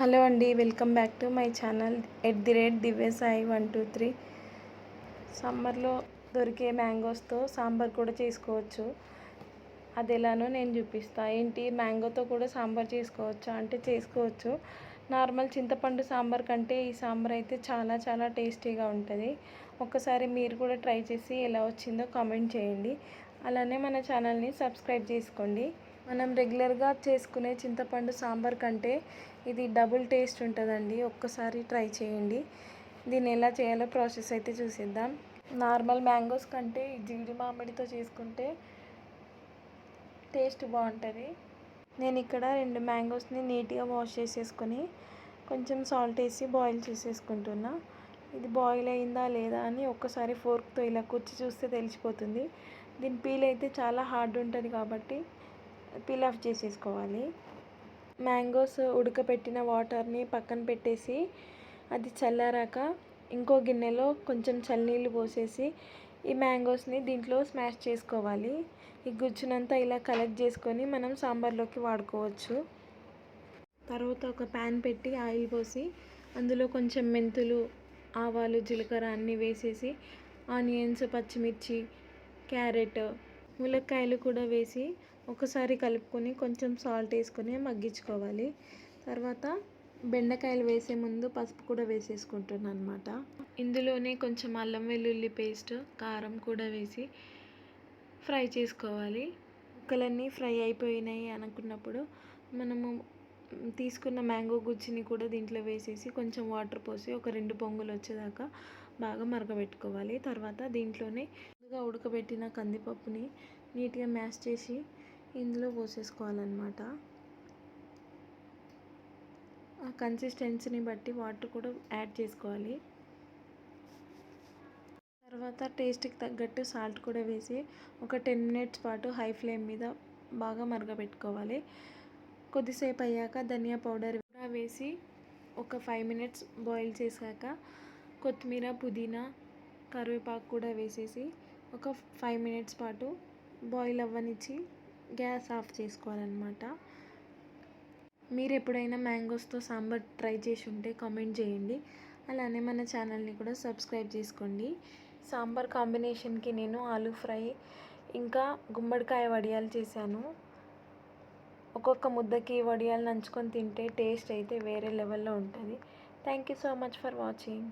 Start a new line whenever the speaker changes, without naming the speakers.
Hello అండి welcome back to my channel at the rate Divya Sai one two three. సమ్మర్లో దొరికే మ్యాంగోస్తో సాంబార్ కూడా చేసుకోవచ్చు. అది ఎలానో నేను చూపిస్తాను ఏంటి? మ్యాంగోతో కూడా సాంబార్ చేసుకోవచ్చా? అంటే చేసుకోవచ్చు. నార్మల్ చింతపండు సాంబార్ కంటే ఈ సాంబార్ అయితే చాలా చాలా టేస్టీగా ఉంటుంది. ఒక్కసారి మీరు కూడా ట్రై చేసి ఎలా వచ్చిందో కామెంట్ చేయండి. అలానే మన ఛానల్ని సబ్స్క్రైబ్ చేసుకోండి. మనం రెగ్యులర్గా చేసుకునే చింతపండు సాంబార్ కంటే ఇది డబుల్ టేస్ట్ ఉంటుందండి. ఒక్కసారి ట్రై చేయండి. దీన్ని ఎలా చేయాలో ప్రాసెస్ అయితే చూసేద్దాం. నార్మల్ మ్యాంగోస్ కంటే జీడి మామిడితో చేసుకుంటే టేస్ట్ బాగుంటుంది. నేను ఇక్కడ రెండు మ్యాంగోస్ని నీట్గా వాష్ చేసేసుకొని కొంచెం సాల్ట్ వేసి బాయిల్ చేసేసుకుంటున్నా. ఇది బాయిల్ అయిందా లేదా అని ఒక్కసారి ఫోర్క్తో ఇలా కుర్చి చూస్తే తెలిసిపోతుంది. దీని పీల్ అయితే చాలా హార్డ్ ఉంటుంది కాబట్టి పీల్ ఆఫ్ చేసేసుకోవాలి. మ్యాంగోస్ ఉడకపెట్టిన వాటర్ని పక్కన పెట్టేసి అది చల్లారాక ఇంకో గిన్నెలో కొంచెం చల్లనీళ్ళు పోసేసి ఈ మ్యాంగోస్ని దీంట్లో స్మాష్ చేసుకోవాలి. ఈ గుజ్జునంతా ఇలా కలెక్ట్ చేసుకొని మనం సాంబార్లోకి వాడుకోవచ్చు. తర్వాత ఒక ప్యాన్ పెట్టి ఆయిల్ పోసి అందులో కొంచెం మెంతులు ఆవాలు జీలకర్ర అన్నీ వేసేసి ఆనియన్స్ పచ్చిమిర్చి క్యారెట్ ములక్కాయలు కూడా వేసి ఒకసారి కలుపుకొని కొంచెం సాల్ట్ వేసుకొని మగ్గించుకోవాలి. తర్వాత బెండకాయలు వేసే ముందు పసుపు కూడా వేసేసుకుంటున్నాను అనమాట ఇందులోనే కొంచెం అల్లం వెల్లుల్లి పేస్ట్ కారం కూడా వేసి ఫ్రై చేసుకోవాలి. ముక్కలన్నీ ఫ్రై అయిపోయినాయి అనుకున్నప్పుడు మనము తీసుకున్న మ్యాంగో గుజ్జిని కూడా దీంట్లో వేసేసి కొంచెం వాటర్ పోసి ఒక రెండు పొంగులు వచ్చేదాకా బాగా మరగబెట్టుకోవాలి. తర్వాత దీంట్లోనే ముందుగా ఉడకబెట్టిన కందిపప్పుని నీట్గా మ్యాష్ చేసి ఇందులో పోసేసుకోవాలన్నమాట. ఆ కన్సిస్టెన్సీని బట్టి వాటర్ కూడా యాడ్ చేసుకోవాలి. తర్వాత టేస్ట్కి తగ్గట్టు సాల్ట్ కూడా వేసి ఒక టెన్ మినిట్స్ పాటు హై ఫ్లేమ్ మీద బాగా మరగబెట్టుకోవాలి. కొద్దిసేపు అయ్యాక ధనియా పౌడర్ కూడా వేసి ఒక ఫైవ్ మినిట్స్ బాయిల్ చేశాక కొత్తిమీర పుదీనా కరివేపాకు కూడా వేసేసి ఒక ఫైవ్ మినిట్స్ పాటు బాయిల్ అవ్వనిచ్చి గ్యాస్ ఆఫ్ చేసుకోవాలన్నమాట. మీరు ఎప్పుడైనా మ్యాంగోస్తో సాంబార్ ట్రై చేసి ఉంటే కామెంట్ చేయండి. అలానే మన ఛానల్ని కూడా సబ్స్క్రైబ్ చేసుకోండి. సాంబార్ కాంబినేషన్కి నేను ఆలూ ఫ్రై ఇంకా గుమ్మడికాయ వడియాలు చేశాను. ఒక్కొక్క ముద్దకి వడియాలు నంచుకొని తింటే టేస్ట్ అయితే వేరే లెవెల్లో ఉంటుంది. Thank you so much for watching.